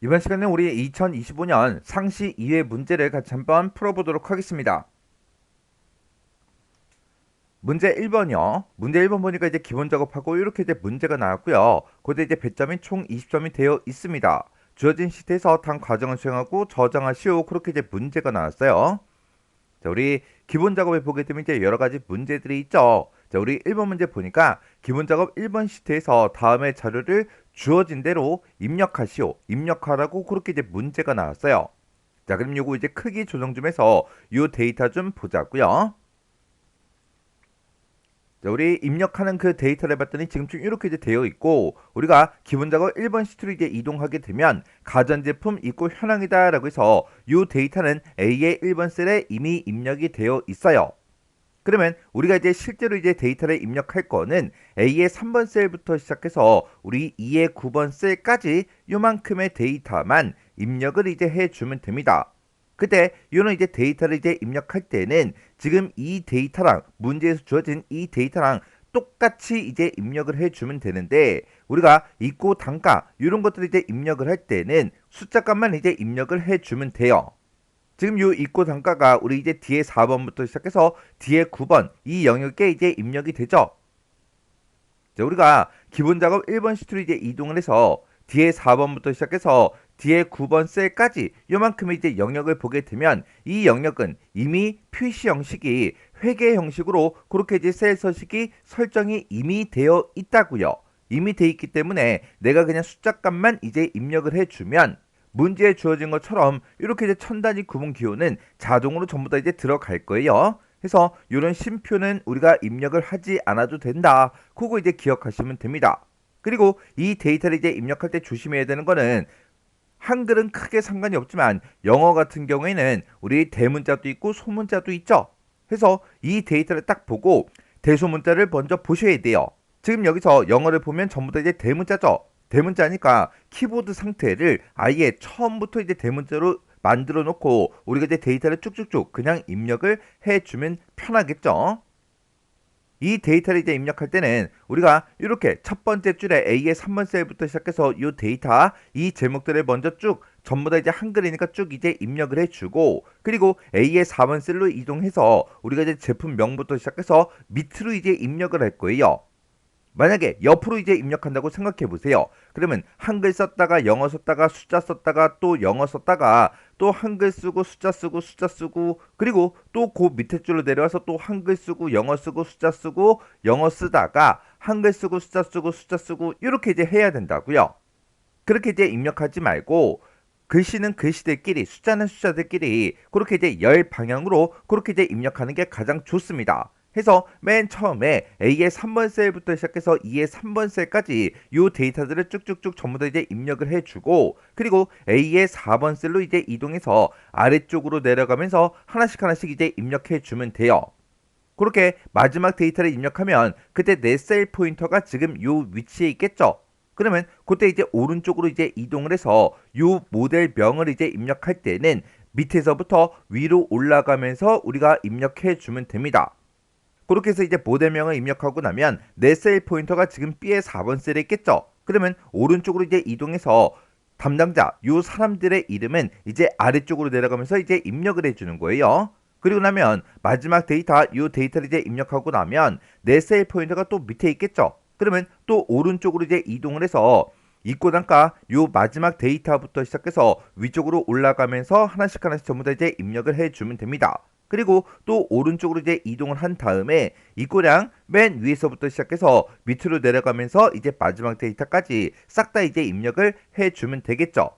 이번 시간에 우리 2025년 상시 2회 문제를 같이 한번 풀어보도록 하겠습니다. 문제 1번이요. 문제 1번 보니까 이제 기본 작업하고 이렇게 이제 문제가 나왔고요. 그때 이제 배점이 총 20점이 되어 있습니다. 주어진 시트에서 단 과정을 수행하고 저장하시오. 그렇게 이제 문제가 나왔어요. 자, 우리 기본 작업에 보게 되면 이제 여러 가지 문제들이 있죠. 자, 우리 1번 문제 보니까 기본 작업 1번 시트에서 다음의 자료를 주어진 대로 입력하시오. 입력하라고 그렇게 이제 문제가 나왔어요. 자, 그럼 요거 이제 크기 조정 좀 해서 요 데이터 좀 보자고요. 자, 우리 입력하는 그 데이터를 봤더니 지금쯤 이렇게 이제 되어 있고 우리가 기본 작업 1번 시트로 이제 이동하게 되면 가전제품 입고 현황이다 라고 해서 이 데이터는 A의 1번 셀에 이미 입력이 되어 있어요. 그러면 우리가 이제 실제로 이제 데이터를 입력할 거는 A의 3번 셀부터 시작해서 우리 2의 9번 셀까지 요만큼의 데이터만 입력을 이제 해주면 됩니다. 그때 요는 이제 데이터를 이제 입력할 때는 지금 이 데이터랑 문제에서 주어진 이 데이터랑 똑같이 이제 입력을 해주면 되는데 우리가 입고 단가 이런 것들을 이제 입력을 할 때는 숫자값만 이제 입력을 해주면 돼요. 지금 요 입고 단가가 우리 이제 뒤에 4번부터 시작해서 뒤에 9번 이 영역에 이제 입력이 되죠. 자, 우리가 기본 작업 1번 시트로 이제 이동을 해서 뒤에 4번부터 시작해서 뒤에 9번 셀까지 요만큼의 이제 영역을 보게 되면 이 영역은 이미 표시 형식이 회계 형식으로 그렇게 이제 셀 서식이 설정이 이미 되어 있다고요. 이미 돼 있기 때문에 내가 그냥 숫자값만 이제 입력을 해주면 문제에 주어진 것처럼 이렇게 이제 천 단위 구분 기호는 자동으로 전부 다 이제 들어갈 거예요. 그래서 이런 심표는 우리가 입력을 하지 않아도 된다. 그거 이제 기억하시면 됩니다. 그리고 이 데이터를 이제 입력할 때 조심해야 되는 거는 한글은 크게 상관이 없지만 영어 같은 경우에는 우리 대문자도 있고 소문자도 있죠. 그래서 이 데이터를 딱 보고 대소문자를 먼저 보셔야 돼요. 지금 여기서 영어를 보면 전부 다 이제 대문자죠. 대문자니까 키보드 상태를 아예 처음부터 이제 대문자로 만들어 놓고 우리가 이제 데이터를 쭉쭉쭉 그냥 입력을 해주면 편하겠죠. 이 데이터를 이제 입력할 때는 우리가 이렇게 첫 번째 줄에 A의 3번 셀부터 시작해서 이 데이터 이 제목들을 먼저 쭉 전부 다 이제 한글이니까 쭉 이제 입력을 해주고 그리고 A의 4번 셀로 이동해서 우리가 이제 제품명부터 시작해서 밑으로 이제 입력을 할 거예요. 만약에 옆으로 이제 입력한다고 생각해 보세요. 그러면 한글 썼다가 영어 썼다가 숫자 썼다가 또 영어 썼다가 또 한글 쓰고 숫자 쓰고 숫자 쓰고 그리고 또 그 밑에 줄로 내려와서 또 한글 쓰고 영어 쓰고 숫자 쓰고 영어 쓰다가 한글 쓰고 숫자 쓰고 숫자 쓰고 이렇게 이제 해야 된다고요. 그렇게 이제 입력하지 말고 글씨는 글씨들끼리 숫자는 숫자들끼리 그렇게 이제 열 방향으로 그렇게 이제 입력하는 게 가장 좋습니다. 해서 맨 처음에 A의 3번 셀부터 시작해서 2의 3번 셀까지 이 데이터들을 쭉쭉쭉 전부 다 이제 입력을 해주고 그리고 A의 4번 셀로 이제 이동해서 아래쪽으로 내려가면서 하나씩 하나씩 이제 입력해 주면 돼요. 그렇게 마지막 데이터를 입력하면 그때 내 셀 포인터가 지금 요 위치에 있겠죠. 그러면 그때 이제 오른쪽으로 이제 이동을 해서 요 모델명을 이제 입력할 때는 밑에서부터 위로 올라가면서 우리가 입력해 주면 됩니다. 그렇게 해서 이제 모델명을 입력하고 나면 내 셀 포인터가 지금 B의 4번 셀에 있겠죠. 그러면 오른쪽으로 이제 이동해서 담당자 요 사람들의 이름은 이제 아래쪽으로 내려가면서 이제 입력을 해주는 거예요. 그리고 나면 마지막 데이터 요 데이터를 이제 입력하고 나면 내 셀 포인터가 또 밑에 있겠죠. 그러면 또 오른쪽으로 이제 이동을 해서 입고 단가 요 마지막 데이터부터 시작해서 위쪽으로 올라가면서 하나씩 하나씩 전부 다 이제 입력을 해주면 됩니다. 그리고 또 오른쪽으로 이제 이동을 한 다음에 입고량 맨 위에서부터 시작해서 밑으로 내려가면서 이제 마지막 데이터까지 싹 다 이제 입력을 해주면 되겠죠.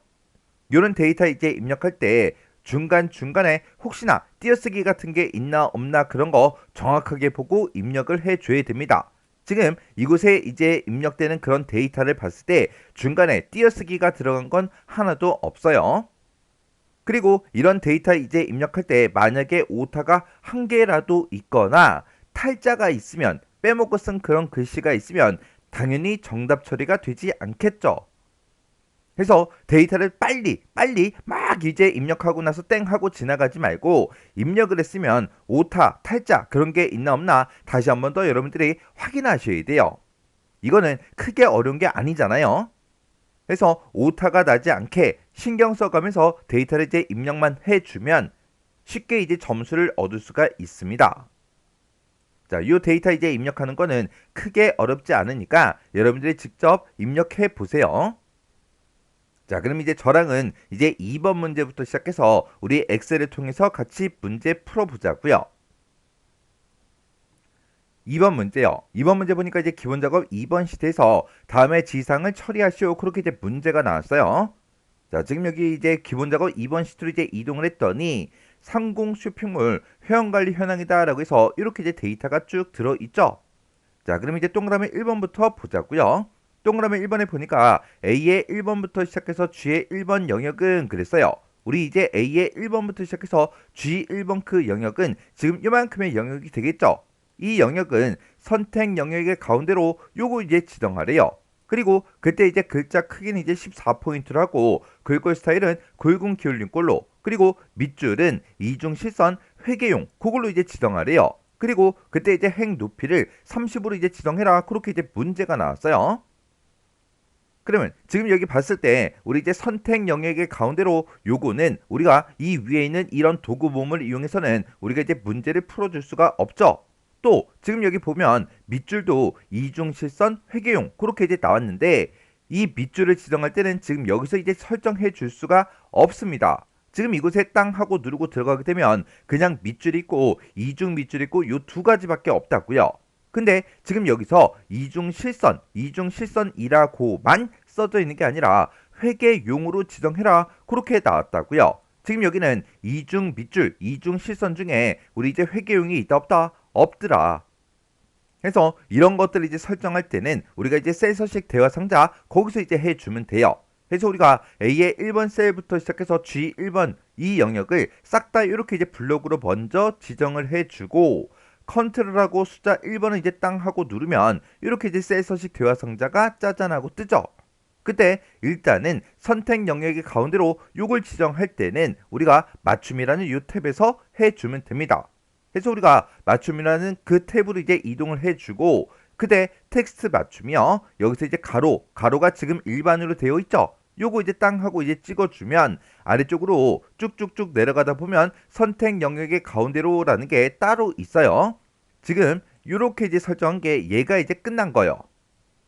이런 데이터 이제 입력할 때 중간중간에 혹시나 띄어쓰기 같은 게 있나 없나 그런 거 정확하게 보고 입력을 해줘야 됩니다. 지금 이곳에 이제 입력되는 그런 데이터를 봤을 때 중간에 띄어쓰기가 들어간 건 하나도 없어요. 그리고 이런 데이터 이제 입력할 때 만약에 오타가 한 개라도 있거나 탈자가 있으면 빼먹고 쓴 그런 글씨가 있으면 당연히 정답 처리가 되지 않겠죠. 그래서 데이터를 빨리 빨리 막 이제 입력하고 나서 땡 하고 지나가지 말고 입력을 했으면 오타, 탈자 그런 게 있나 없나 다시 한번 더 여러분들이 확인하셔야 돼요. 이거는 크게 어려운 게 아니잖아요. 해서 오타가 나지 않게 신경 써가면서 데이터를 이제 입력만 해주면 쉽게 이제 점수를 얻을 수가 있습니다. 자, 이 데이터 이제 입력하는 거는 크게 어렵지 않으니까 여러분들이 직접 입력해 보세요. 자, 그럼 이제 저랑은 이제 2번 문제부터 시작해서 우리 엑셀을 통해서 같이 문제 풀어보자고요. 2번 문제요. 2번 문제 보니까 이제 기본 작업 2번 시트에서 다음에 지상을 처리하시오. 그렇게 이제 문제가 나왔어요. 자, 지금 여기 이제 기본 작업 2번 시트로 이제 이동을 했더니 상공 쇼핑몰 회원관리 현황이다라고 해서 이렇게 이제 데이터가 쭉 들어 있죠. 자, 그럼 이제 동그라미 1번부터 보자고요. 동그라미 1번에 보니까 A의 1번부터 시작해서 G의 1번 영역은 그랬어요. 우리 이제 A의 1번부터 시작해서 G 1번 그 영역은 지금 이만큼의 영역이 되겠죠. 이 영역은 선택 영역의 가운데로 요거 이제 지정하래요. 그리고 그때 이제 글자 크기는 이제 14포인트로 하고 글꼴 스타일은 굵은 기울린 꼴로 그리고 밑줄은 이중 실선 회계용 그걸로 이제 지정하래요. 그리고 그때 이제 행 높이를 30으로 이제 지정해라. 그렇게 이제 문제가 나왔어요. 그러면 지금 여기 봤을 때 우리 이제 선택 영역의 가운데로 요거는 우리가 이 위에 있는 이런 도구 모음을 이용해서는 우리가 이제 문제를 풀어줄 수가 없죠. 또 지금 여기 보면 밑줄도 이중 실선 회계용 그렇게 이제 나왔는데 이 밑줄을 지정할 때는 지금 여기서 이제 설정해 줄 수가 없습니다. 지금 이곳에 땅 하고 누르고 들어가게 되면 그냥 밑줄 있고 이중 밑줄 있고 요 두 가지밖에 없다고요. 근데 지금 여기서 이중 실선, 이중 실선이라고만 써져 있는 게 아니라 회계용으로 지정해라 그렇게 나왔다고요. 지금 여기는 이중 밑줄, 이중 실선 중에 우리 이제 회계용이 있다 없다 없더라. 해서 이런 것들을 이제 설정할 때는 우리가 이제 셀 서식 대화 상자 거기서 이제 해주면 돼요. 그래서 우리가 A의 1번 셀부터 시작해서 G 1번 이 영역을 싹 다 이렇게 이제 블록으로 먼저 지정을 해주고 컨트롤하고 숫자 1번을 이제 땅 하고 누르면 이렇게 이제 셀 서식 대화 상자가 짜잔하고 뜨죠. 그때 일단은 선택 영역의 가운데로 요걸 지정할 때는 우리가 맞춤이라는 이 탭에서 해주면 됩니다. 그래서 우리가 맞춤이라는 그 탭으로 이제 이동을 해주고 그때 텍스트 맞춤이요. 여기서 이제 가로, 가로가 지금 일반으로 되어 있죠. 요거 이제 땅 하고 이제 찍어주면 아래쪽으로 쭉쭉쭉 내려가다 보면 선택 영역의 가운데로라는 게 따로 있어요. 지금 요렇게 이제 설정한 게 얘가 이제 끝난 거예요.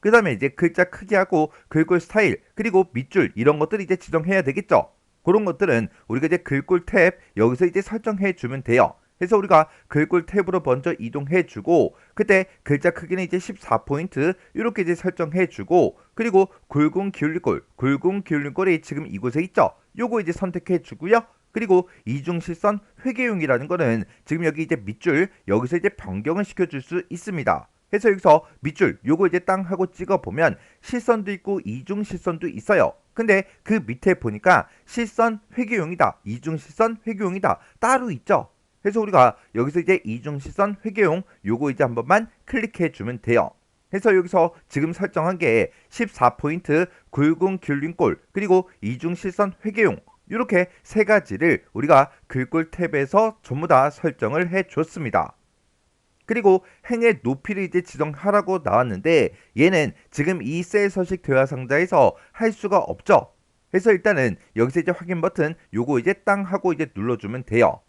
그 다음에 이제 글자 크기하고 글꼴 스타일 그리고 밑줄 이런 것들 이제 지정해야 되겠죠. 그런 것들은 우리가 이제 글꼴 탭 여기서 이제 설정해 주면 돼요. 그래서 우리가 글꼴 탭으로 먼저 이동해 주고 그때 글자 크기는 이제 14포인트 이렇게 이제 설정해 주고 그리고 굵은 기울림꼴 굵은 기울림꼴이 지금 이곳에 있죠. 요거 이제 선택해 주고요. 그리고 이중실선 회계용이라는 거는 지금 여기 이제 밑줄 여기서 이제 변경을 시켜줄 수 있습니다. 그래서 여기서 밑줄 요거 이제 땅 하고 찍어 보면 실선도 있고 이중 실선도 있어요. 근데 그 밑에 보니까 실선 회계용이다. 이중 실선 회계용이다. 따로 있죠. 그래서 우리가 여기서 이제 이중 시선 회계용 요거 이제 한 번만 클릭해 주면 돼요. 그래서 여기서 지금 설정한 게 14포인트 굵은 귤링골 그리고 이중 실선 회계용 이렇게 세 가지를 우리가 글꼴 탭에서 전부 다 설정을 해 줬습니다. 그리고 행의 높이를 이제 지정하라고 나왔는데 얘는 지금 이 셀 서식 대화 상자에서 할 수가 없죠. 그래서 일단은 여기서 이제 확인 버튼 요거 이제 땅 하고 이제 눌러주면 돼요.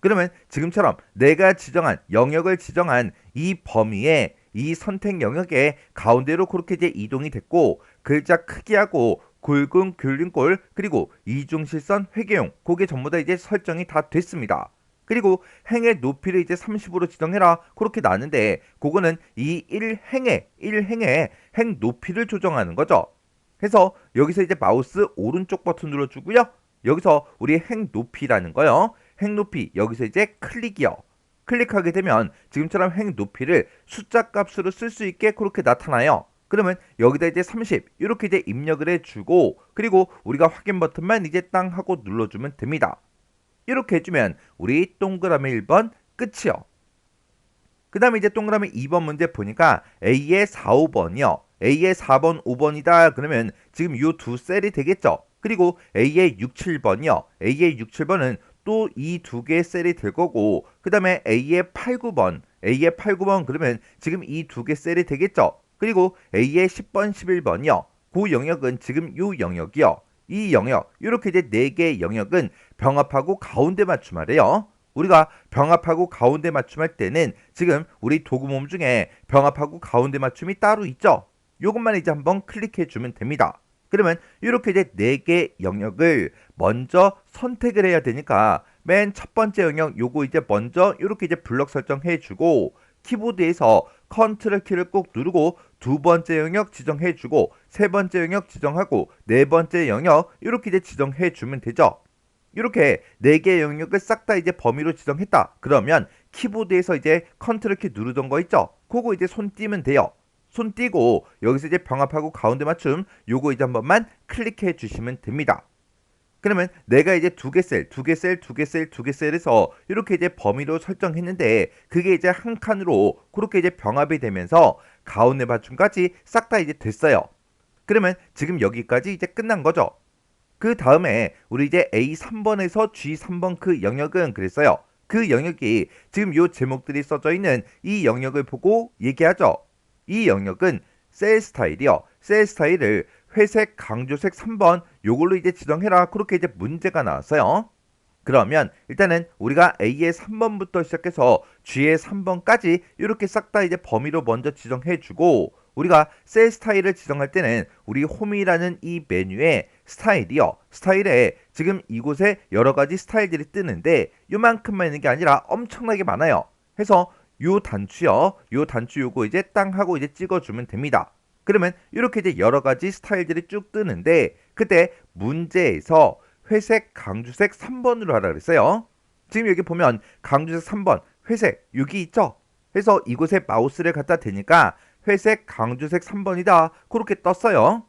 그러면 지금처럼 내가 지정한 영역을 지정한 이 범위에 이 선택 영역의 가운데로 그렇게 이제 이동이 됐고 글자 크기하고 굵은 귤링골 그리고 이중실선 회계용 그게 전부 다 이제 설정이 다 됐습니다. 그리고 행의 높이를 이제 30으로 지정해라 그렇게 나는데 그거는 이 1행의 1행의 행 높이를 조정하는 거죠. 그래서 여기서 이제 마우스 오른쪽 버튼 눌러주고요. 여기서 우리 행 높이라는 거요. 행 높이 여기서 이제 클릭이요. 클릭하게 되면 지금처럼 행 높이를 숫자 값으로 쓸 수 있게 그렇게 나타나요. 그러면 여기다 이제 30 이렇게 이제 입력을 해주고 그리고 우리가 확인 버튼만 이제 땅 하고 눌러주면 됩니다. 이렇게 해주면 우리 동그라미 1번 끝이요. 그 다음에 이제 동그라미 2번 문제 보니까 A의 4, 5번이요. A의 4번, 5번이다. 그러면 지금 이 두 셀이 되겠죠. 그리고 A의 6, 7번이요. A의 6, 7번은 또 이 두 개의 셀이 될 거고 그 다음에 A의 8, 9번 A의 8, 9번 그러면 지금 이 두 개 셀이 되겠죠. 그리고 A의 10번, 11번이요. 그 영역은 지금 요 영역이요. 이 영역, 이렇게 이제 네 개의 영역은 병합하고 가운데 맞춤하래요. 우리가 병합하고 가운데 맞춤할 때는 지금 우리 도구 몸 중에 병합하고 가운데 맞춤이 따로 있죠. 요것만 이제 한번 클릭해 주면 됩니다. 그러면 이렇게 이제 네 개 영역을 먼저 선택을 해야 되니까 맨 첫 번째 영역 요거 이제 먼저 이렇게 이제 블럭 설정해 주고 키보드에서 컨트롤 키를 꼭 누르고 두 번째 영역 지정해 주고 세 번째 영역 지정하고 네 번째 영역 이렇게 이제 지정해 주면 되죠. 이렇게 네 개의 영역을 싹 다 이제 범위로 지정했다. 그러면 키보드에서 이제 컨트롤 키 누르던 거 있죠? 그거 이제 손 띄면 돼요. 손 띄고 여기서 이제 병합하고 가운데 맞춤 요거 이제 한 번만 클릭해 주시면 됩니다. 그러면 내가 이제 두 개 셀, 두 개 셀, 두 개 셀, 두 개 셀에서 이렇게 이제 범위로 설정했는데 그게 이제 한 칸으로 그렇게 이제 병합이 되면서 가운데 맞춤까지 싹 다 이제 됐어요. 그러면 지금 여기까지 이제 끝난 거죠. 그 다음에 우리 이제 A 3번에서 G 3번 그 영역은 그랬어요. 그 영역이 지금 요 제목들이 써져 있는 이 영역을 보고 얘기하죠. 이 영역은 셀 스타일이요. 셀 스타일을 회색, 강조색 3번 요걸로 이제 지정해라. 그렇게 이제 문제가 나왔어요. 그러면 일단은 우리가 A의 3번부터 시작해서 G의 3번까지 이렇게 싹 다 이제 범위로 먼저 지정해 주고 우리가 셀 스타일을 지정할 때는 우리 홈이라는 이 메뉴에 스타일이요. 스타일에 지금 이곳에 여러 가지 스타일들이 뜨는데 요만큼만 있는 게 아니라 엄청나게 많아요. 해서 요 단추요. 요 단추 요거 이제 땅 하고 이제 찍어주면 됩니다. 그러면 이렇게 이제 여러 가지 스타일들이 쭉 뜨는데 그때 문제에서 회색, 강주색 3번으로 하라 그랬어요. 지금 여기 보면 강주색 3번, 회색 여기 있죠. 그래서 이곳에 마우스를 갖다 대니까 회색, 강주색 3번이다. 그렇게 떴어요.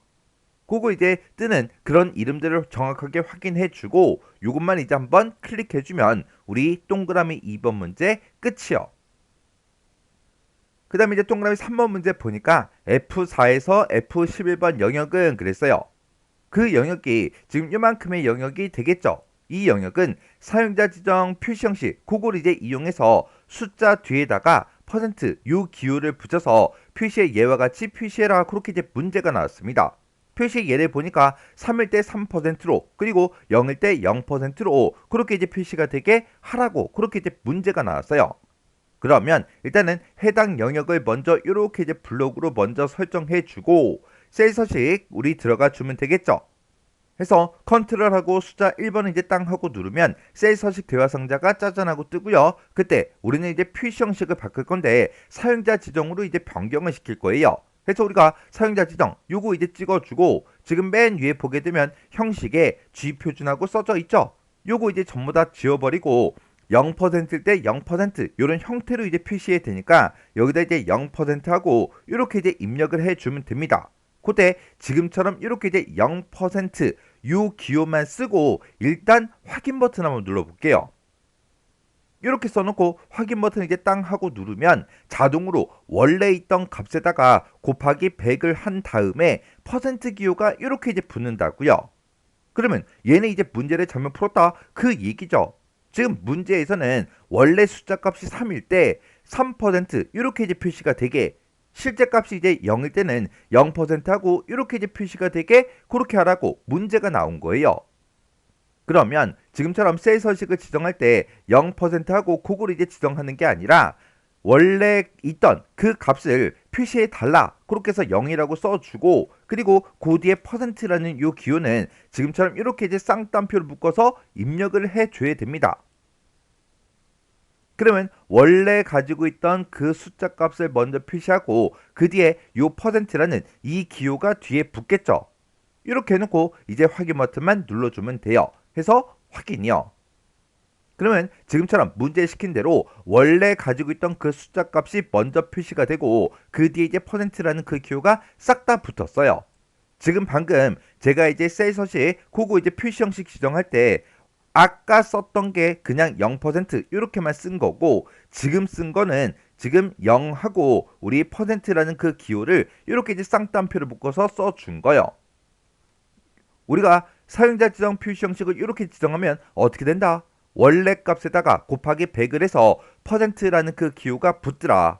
그거 이제 뜨는 그런 이름들을 정확하게 확인해 주고 이것만 이제 한번 클릭해 주면 우리 동그라미 2번 문제 끝이요. 그 다음에 이제 동그라미 3번 문제 보니까 F4에서 F11번 영역은 그랬어요. 그 영역이 지금 이만큼의 영역이 되겠죠. 이 영역은 사용자 지정 표시 형식 그걸 이제 이용해서 숫자 뒤에다가 퍼센트 요 기호를 붙여서 표시의 예와 같이 표시해라 그렇게 이제 문제가 나왔습니다. 표시 예를 보니까 3일 때 3%로 그리고 0일 때 0%로 그렇게 이제 표시가 되게 하라고 그렇게 이제 문제가 나왔어요. 그러면 일단은 해당 영역을 먼저 이렇게 이제 블록으로 먼저 설정해 주고 셀 서식 우리 들어가 주면 되겠죠. 해서 컨트롤하고 숫자 1번을 이제 땅 하고 누르면 셀 서식 대화 상자가 짜잔하고 뜨고요. 그때 우리는 이제 표시 형식을 바꿀 건데 사용자 지정으로 이제 변경을 시킬 거예요. 그래서 우리가 사용자 지정 요거 이제 찍어주고 지금 맨 위에 보게 되면 형식에 G 표준하고 써져 있죠. 요거 이제 전부 다 지워버리고 0%일 때 0% 이런 형태로 이제 표시해 되니까 여기다 이제 0% 하고 이렇게 이제 입력을 해주면 됩니다. 그때 지금처럼 이렇게 이제 0%요 기호만 쓰고 일단 확인 버튼 한번 눌러볼게요. 이렇게 써놓고 확인 버튼 이제 땅 하고 누르면 자동으로 원래 있던 값에다가 곱하기 100을 한 다음에 퍼센트 기호가 이렇게 이제 붙는다고요. 그러면 얘는 이제 문제를 잘못 풀었다 그 얘기죠. 지금 문제에서는 원래 숫자 값이 3일 때 3% 이렇게 이제 표시가 되게 실제 값이 이제 0일 때는 0% 하고 이렇게 이제 표시가 되게 그렇게 하라고 문제가 나온 거예요. 그러면 지금처럼 셀 서식을 지정할 때 0% 하고 그걸 이제 지정하는 게 아니라 원래 있던 그 값을 표시해 달라 그렇게 해서 0이라고 써주고 그리고 그 뒤에 퍼센트라는 요 기호는 지금처럼 이렇게 이제 쌍따옴표를 묶어서 입력을 해줘야 됩니다. 그러면 원래 가지고 있던 그 숫자 값을 먼저 표시하고 그 뒤에 요 퍼센트라는 이 기호가 뒤에 붙겠죠. 이렇게 해놓고 이제 확인 버튼만 눌러주면 돼요. 해서 확인이요. 그러면 지금처럼 문제 시킨 대로 원래 가지고 있던 그 숫자 값이 먼저 표시가 되고 그 뒤에 이제 퍼센트라는 그 기호가 싹 다 붙었어요. 지금 방금 제가 이제 셀 서식 그거 이제 표시 형식 지정할 때 아까 썼던 게 그냥 0% 이렇게만 쓴 거고 지금 쓴 거는 지금 0하고 우리 퍼센트라는 그 기호를 이렇게 이제 쌍따옴표를 묶어서 써준 거예요. 우리가 사용자 지정 표시 형식을 이렇게 지정하면 어떻게 된다? 원래 값에다가 곱하기 100을 해서 퍼센트라는 그 기호가 붙더라.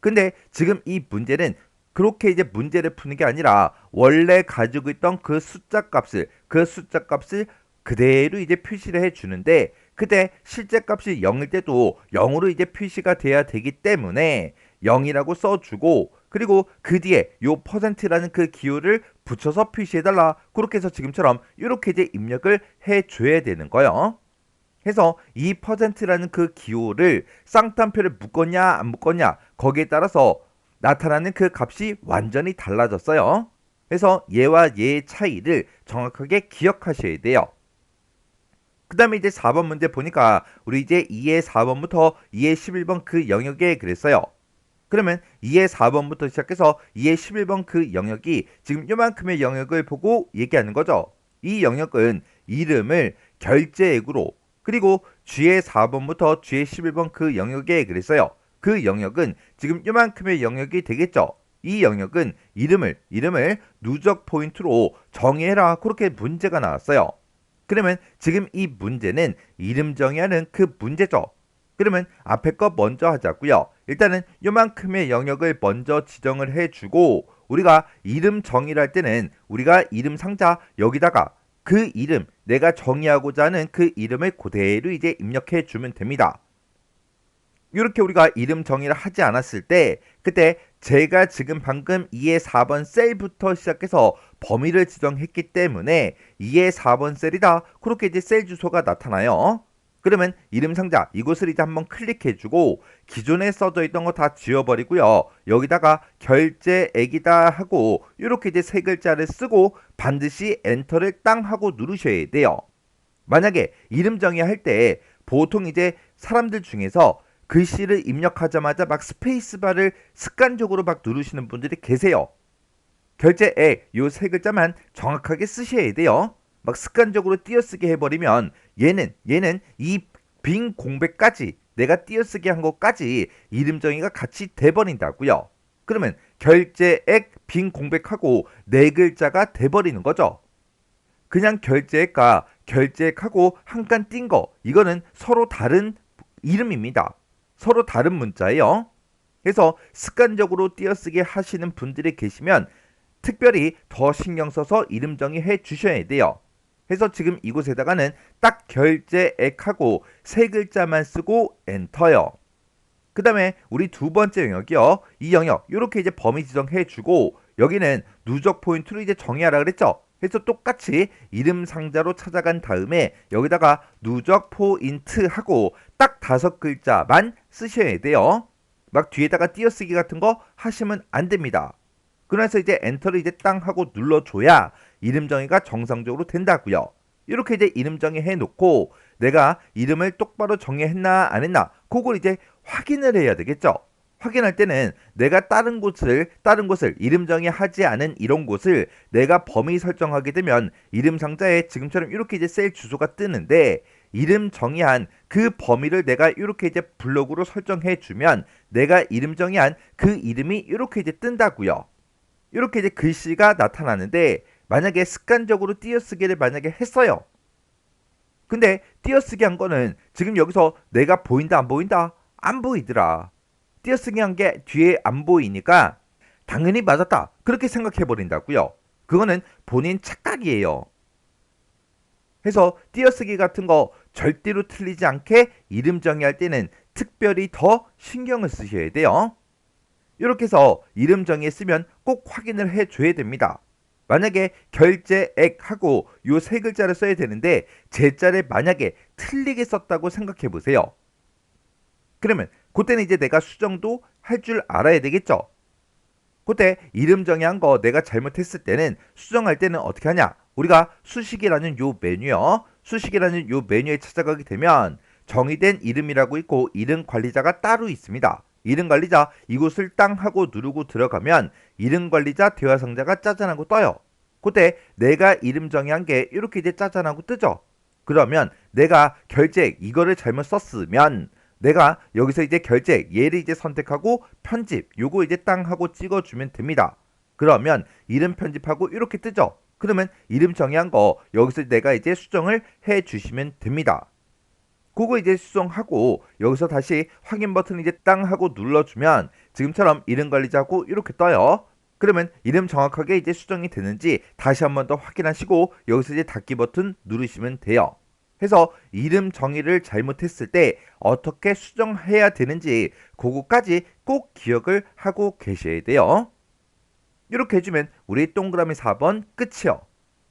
근데 지금 이 문제는 그렇게 이제 문제를 푸는 게 아니라 원래 가지고 있던 그 숫자 값을 그 숫자 값을 그대로 이제 표시를 해 주는데 그때 실제 값이 0일 때도 0으로 이제 표시가 돼야 되기 때문에 0이라고 써주고 그리고 그 뒤에 요 퍼센트라는 그 기호를 붙여서 표시해달라 그렇게 해서 지금처럼 이렇게 이제 입력을 해줘야 되는 거예요. 해서 이 퍼센트라는 그 기호를 쌍따옴표를 묶었냐 안 묶었냐 거기에 따라서 나타나는 그 값이 완전히 달라졌어요. 그래서 얘와 얘의 차이를 정확하게 기억하셔야 돼요. 그 다음에 이제 4번 문제 보니까 우리 이제 2의 4번부터 2의 11번 그 영역에 그랬어요. 그러면 2의 4번부터 시작해서 2의 11번 그 영역이 지금 요만큼의 영역을 보고 얘기하는 거죠. 이 영역은 이름을 결제액으로 그리고 G의 4번부터 G의 11번 그 영역에 그랬어요. 그 영역은 지금 요만큼의 영역이 되겠죠. 이 영역은 이름을 이름을 누적 포인트로 정의해라 그렇게 문제가 나왔어요. 그러면 지금 이 문제는 이름 정의하는 그 문제죠. 그러면 앞에 거 먼저 하자고요. 일단은 요만큼의 영역을 먼저 지정을 해주고 우리가 이름 정의를 할 때는 우리가 이름 상자 여기다가 그 이름 내가 정의하고자 하는 그 이름을 그대로 이제 입력해 주면 됩니다. 이렇게 우리가 이름 정의를 하지 않았을 때 그때 제가 지금 방금 2의 4번 셀부터 시작해서 범위를 지정했기 때문에 2의 4번 셀이다. 그렇게 이제 셀 주소가 나타나요. 그러면 이름 상자 이곳을 이제 한번 클릭해주고 기존에 써져 있던 거 다 지워버리고요. 여기다가 결제액이다 하고 이렇게 이제 세 글자를 쓰고 반드시 엔터를 땅 하고 누르셔야 돼요. 만약에 이름 정의할 때 보통 이제 사람들 중에서 글씨를 입력하자마자 막 스페이스바를 습관적으로 막 누르시는 분들이 계세요. 결제액 요 세 글자만 정확하게 쓰셔야 돼요. 막 습관적으로 띄어쓰게 해버리면 얘는 얘는 이 빈 공백까지 내가 띄어쓰게 한 것까지 이름 정의가 같이 돼버린다고요. 그러면 결제액 빈 공백하고 네 글자가 돼버리는 거죠. 그냥 결제액과 결제액하고 한 칸 띈 거 이거는 서로 다른 이름입니다. 서로 다른 문자예요. 그래서 습관적으로 띄어쓰게 하시는 분들이 계시면 특별히 더 신경 써서 이름 정의해 주셔야 돼요. 해서 지금 이곳에다가는 딱 결제액하고 세 글자만 쓰고 엔터요. 그 다음에 우리 두 번째 영역이요. 이 영역 이렇게 이제 범위 지정해 주고 여기는 누적 포인트로 이제 정의하라 그랬죠. 그래서 똑같이 이름 상자로 찾아간 다음에 여기다가 누적 포인트 하고 딱 다섯 글자만 쓰셔야 돼요. 막 뒤에다가 띄어쓰기 같은 거 하시면 안 됩니다. 그래서 이제 엔터를 이제 땅 하고 눌러줘야 이름 정의가 정상적으로 된다고요. 이렇게 이제 이름 정의 해 놓고 내가 이름을 똑바로 정의했나 안 했나 그걸 이제 확인을 해야 되겠죠. 확인할 때는 내가 다른 곳을 다른 곳을 이름 정의하지 않은 이런 곳을 내가 범위 설정하게 되면 이름 상자에 지금처럼 이렇게 이제 셀 주소가 뜨는데 이름 정의한 그 범위를 내가 이렇게 이제 블록으로 설정해 주면 내가 이름 정의한 그 이름이 이렇게 이제 뜬다고요. 이렇게 이제 글씨가 나타나는데 만약에 습관적으로 띄어쓰기를 만약에 했어요. 근데 띄어쓰기 한 거는 지금 여기서 내가 보인다 안 보인다 안 보이더라. 띄어쓰기 한 게 뒤에 안 보이니까 당연히 맞았다. 그렇게 생각해 버린다고요. 그거는 본인 착각이에요. 해서 띄어쓰기 같은 거 절대로 틀리지 않게 이름 정의할 때는 특별히 더 신경을 쓰셔야 돼요. 이렇게 해서 이름 정의했으면 꼭 확인을 해줘야 됩니다. 만약에 결제액하고 요 세 글자를 써야 되는데 제자를 만약에 틀리게 썼다고 생각해 보세요. 그러면 그때는 이제 내가 수정도 할 줄 알아야 되겠죠. 그때 이름 정의한 거 내가 잘못했을 때는 수정할 때는 어떻게 하냐? 우리가 수식이라는 요 메뉴요. 수식이라는 요 메뉴에 찾아가게 되면 정의된 이름이라고 있고 이름 관리자가 따로 있습니다. 이름 관리자 이곳을 땅 하고 누르고 들어가면 이름 관리자 대화 상자가 짜잔하고 떠요. 그때 내가 이름 정의한 게 이렇게 이제 짜잔하고 뜨죠. 그러면 내가 결제 이거를 잘못 썼으면 내가 여기서 이제 결제 얘를 이제 선택하고 편집 요거 이제 땅 하고 찍어주면 됩니다. 그러면 이름 편집하고 이렇게 뜨죠. 그러면 이름 정의한 거 여기서 내가 이제 수정을 해 주시면 됩니다. 그거 이제 수정하고 여기서 다시 확인 버튼 이제 땅 하고 눌러주면 지금처럼 이름 관리자고 이렇게 떠요. 그러면 이름 정확하게 이제 수정이 되는지 다시 한번 더 확인하시고 여기서 이제 닫기 버튼 누르시면 돼요. 해서 이름 정의를 잘못했을 때 어떻게 수정해야 되는지 그거까지 꼭 기억을 하고 계셔야 돼요. 이렇게 해주면 우리 동그라미 4번 끝이요.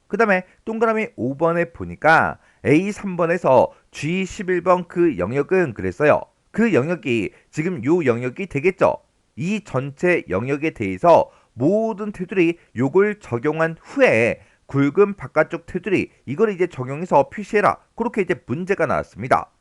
그 다음에 동그라미 5번에 보니까 A3번에서 G11번 그 영역은 그랬어요. 그 영역이 지금 요 영역이 되겠죠. 이 전체 영역에 대해서 모든 테두리 요걸 적용한 후에 굵은 바깥쪽 테두리 이걸 이제 적용해서 표시해라. 그렇게 이제 문제가 나왔습니다.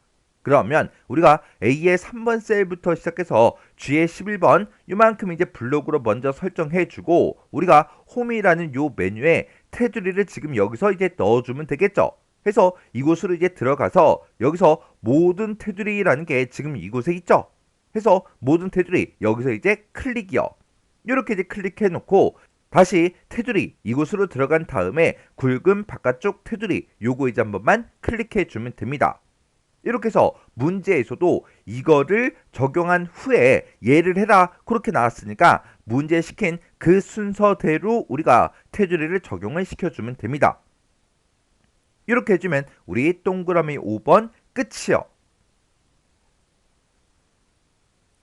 그러면 우리가 A의 3번 셀부터 시작해서 G의 11번 이만큼 이제 블록으로 먼저 설정해 주고 우리가 홈이라는 요 메뉴에 테두리를 지금 여기서 이제 넣어주면 되겠죠. 해서 이곳으로 이제 들어가서 여기서 모든 테두리라는 게 지금 이곳에 있죠. 해서 모든 테두리 여기서 이제 클릭이요. 이렇게 이제 클릭해 놓고 다시 테두리 이곳으로 들어간 다음에 굵은 바깥쪽 테두리 요거 이제 한 번만 클릭해 주면 됩니다. 이렇게 해서 문제에서도 이거를 적용한 후에 예를 해라 그렇게 나왔으니까 문제 시킨 그 순서대로 우리가 테두리를 적용을 시켜주면 됩니다. 이렇게 해주면 우리 동그라미 5번 끝이요.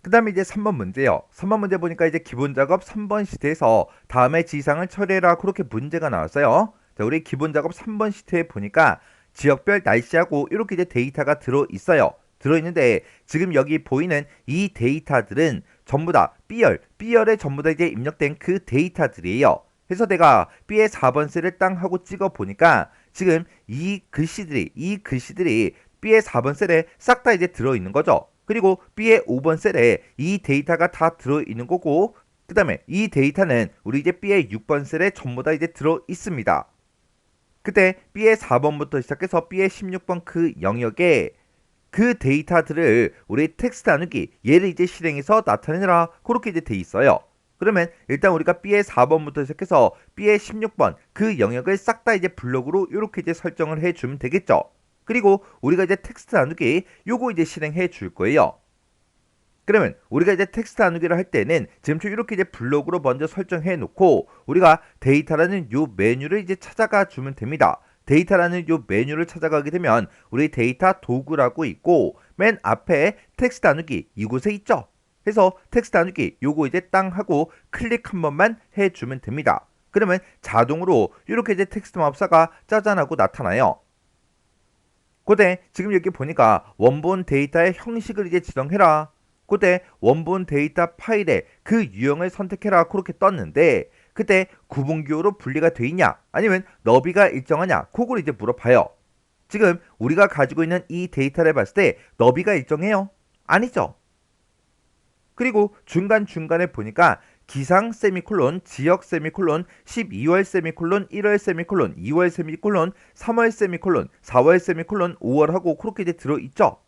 그 다음에 이제 3번 문제요. 3번 문제 보니까 이제 기본 작업 3번 시트에서 다음에 지상을 처리해라 그렇게 문제가 나왔어요. 자, 우리 기본 작업 3번 시트에 보니까 지역별 날씨하고 이렇게 이제 데이터가 들어 있어요. 들어 있는데 지금 여기 보이는 이 데이터들은 전부 다 B열, B열에 전부 다 이제 입력된 그 데이터들이에요. 그래서 내가 B의 4번 셀을 땅 하고 찍어 보니까 지금 이 글씨들이 이 글씨들이 B의 4번 셀에 싹 다 이제 들어 있는 거죠. 그리고 B의 5번 셀에 이 데이터가 다 들어 있는 거고 그 다음에 이 데이터는 우리 이제 B의 6번 셀에 전부 다 이제 들어 있습니다. 그때 B의 4번부터 시작해서 B의 16번 그 영역에 그 데이터들을 우리 텍스트 나누기 얘를 이제 실행해서 나타내라 그렇게 이제 돼 있어요. 그러면 일단 우리가 B의 4번부터 시작해서 B의 16번 그 영역을 싹 다 이제 블록으로 이렇게 이제 설정을 해주면 되겠죠. 그리고 우리가 이제 텍스트 나누기 요거 이제 실행해 줄 거예요. 그러면 우리가 이제 텍스트 나누기를 할 때는 지금처럼 이렇게 이제 블록으로 먼저 설정해 놓고 우리가 데이터라는 요 메뉴를 이제 찾아가 주면 됩니다. 데이터라는 요 메뉴를 찾아가게 되면 우리 데이터 도구라고 있고 맨 앞에 텍스트 나누기 이곳에 있죠. 해서 텍스트 나누기 요거 이제 땅 하고 클릭 한 번만 해주면 됩니다. 그러면 자동으로 이렇게 이제 텍스트 마법사가 짜잔하고 나타나요. 그때 지금 여기 보니까 원본 데이터의 형식을 이제 지정해라. 그때 원본 데이터 파일의 그 유형을 선택해라 그렇게 떴는데 그때 구분기호로 분리가 돼 있냐 아니면 너비가 일정하냐 그걸 이제 물어봐요. 지금 우리가 가지고 있는 이 데이터를 봤을 때 너비가 일정해요? 아니죠. 그리고 중간중간에 보니까 기상 세미콜론, 지역 세미콜론, 12월 세미콜론, 1월 세미콜론, 2월 세미콜론, 3월 세미콜론, 4월 세미콜론, 5월하고 그렇게 이제 들어있죠.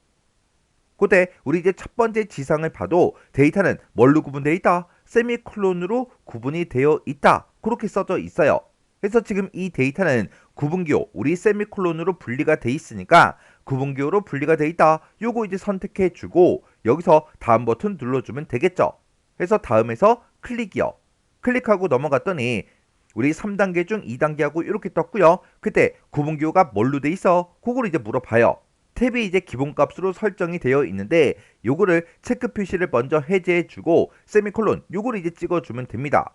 그때 우리 이제 첫 번째 지상을 봐도 데이터는 뭘로 구분되어 있다? 세미콜론으로 구분이 되어 있다. 그렇게 써져 있어요. 그래서 지금 이 데이터는 구분기호, 우리 세미콜론으로 분리가 돼 있으니까 구분기호로 분리가 돼 있다. 요거 이제 선택해 주고 여기서 다음 버튼 눌러주면 되겠죠. 그래서 다음에서 클릭이요. 클릭하고 넘어갔더니 우리 3단계 중 2단계하고 이렇게 떴고요. 그때 구분기호가 뭘로 돼 있어? 그걸 이제 물어봐요. 탭이 이제 기본값으로 설정이 되어 있는데 요거를 체크 표시를 먼저 해제해 주고 세미콜론 요거를 이제 찍어 주면 됩니다.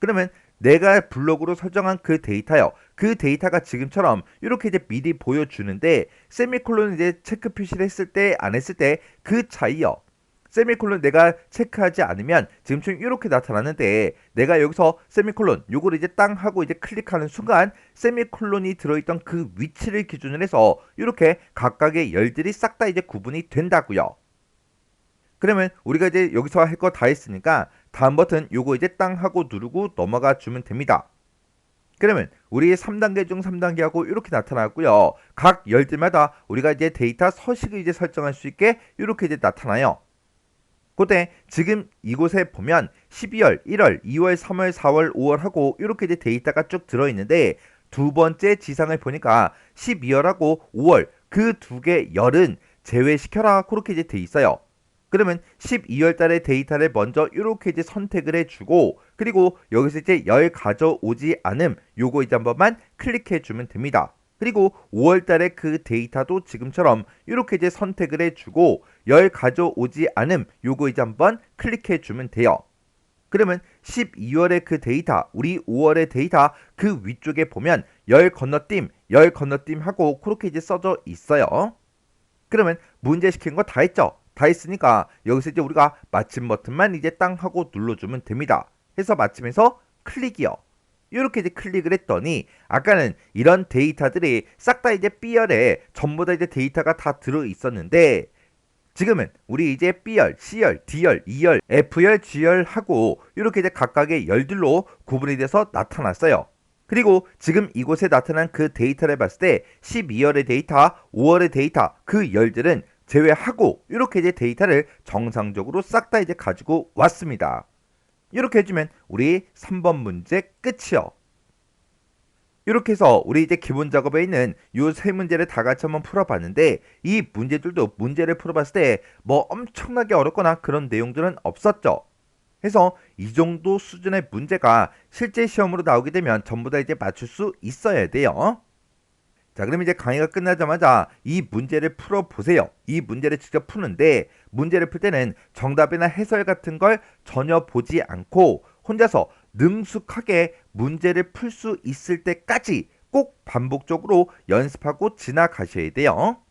그러면 내가 블록으로 설정한 그 데이터요. 그 데이터가 지금처럼 이렇게 이제 미리 보여주는데 세미콜론 이제 체크 표시를 했을 때 안 했을 때 그 차이요. 세미콜론 내가 체크하지 않으면 지금처럼 이렇게 나타나는데 내가 여기서 세미콜론 요거를 이제 땅 하고 이제 클릭하는 순간 세미콜론이 들어있던 그 위치를 기준으로 해서 이렇게 각각의 열들이 싹 다 이제 구분이 된다고요. 그러면 우리가 이제 여기서 할 거 다 했으니까 다음 버튼 요거 이제 땅 하고 누르고 넘어가 주면 됩니다. 그러면 우리 3단계 중 3단계하고 이렇게 나타나고요. 각 열들마다 우리가 이제 데이터 서식을 이제 설정할 수 있게 이렇게 이제 나타나요. 그때 지금 이곳에 보면 12월, 1월, 2월, 3월, 4월, 5월 하고 이렇게 이제 데이터가 쭉 들어 있는데 두 번째 지상을 보니까 12월하고 5월 그 두 개 열은 제외시켜라 그렇게 이제 돼 있어요. 그러면 12월 달에 데이터를 먼저 이렇게 이제 선택을 해주고 그리고 여기서 이제 열 가져오지 않음 요거 이제 한 번만 클릭해 주면 됩니다. 그리고 5월 달에 그 데이터도 지금처럼 이렇게 이제 선택을 해주고 열 가져오지 않음 요거 이제 한번 클릭해 주면 돼요. 그러면 12월의 그 데이터, 우리 5월의 데이터 그 위쪽에 보면 열 건너뛰임, 열 건너뛰임 하고 그렇게 이제 써져 있어요. 그러면 문제 시킨 거 다 했죠? 다 했으니까 여기서 이제 우리가 마침 버튼만 이제 땅 하고 눌러주면 됩니다. 해서 마침에서 클릭이요. 이렇게 이제 클릭을 했더니 아까는 이런 데이터들이 싹 다 이제 B열에 전부 다 이제 데이터가 다 들어 있었는데 지금은 우리 이제 B열, C열, D열, E열, F열, G열 하고 이렇게 이제 각각의 열들로 구분이 돼서 나타났어요. 그리고 지금 이곳에 나타난 그 데이터를 봤을 때 12월의 데이터, 5월의 데이터 그 열들은 제외하고 이렇게 이제 데이터를 정상적으로 싹 다 이제 가지고 왔습니다. 이렇게 해주면 우리 3번 문제 끝이요. 이렇게 해서 우리 이제 기본 작업에 있는 요세 문제를 다 같이 한번 풀어봤는데 이 문제들도 문제를 풀어봤을 때 뭐 엄청나게 어렵거나 그런 내용들은 없었죠. 해서 이 정도 수준의 문제가 실제 시험으로 나오게 되면 전부 다 이제 맞출 수 있어야 돼요. 자, 그럼 이제 강의가 끝나자마자 이 문제를 풀어보세요. 이 문제를 직접 푸는데 문제를 풀 때는 정답이나 해설 같은 걸 전혀 보지 않고 혼자서 능숙하게 문제를 풀 수 있을 때까지 꼭 반복적으로 연습하고 지나가셔야 돼요.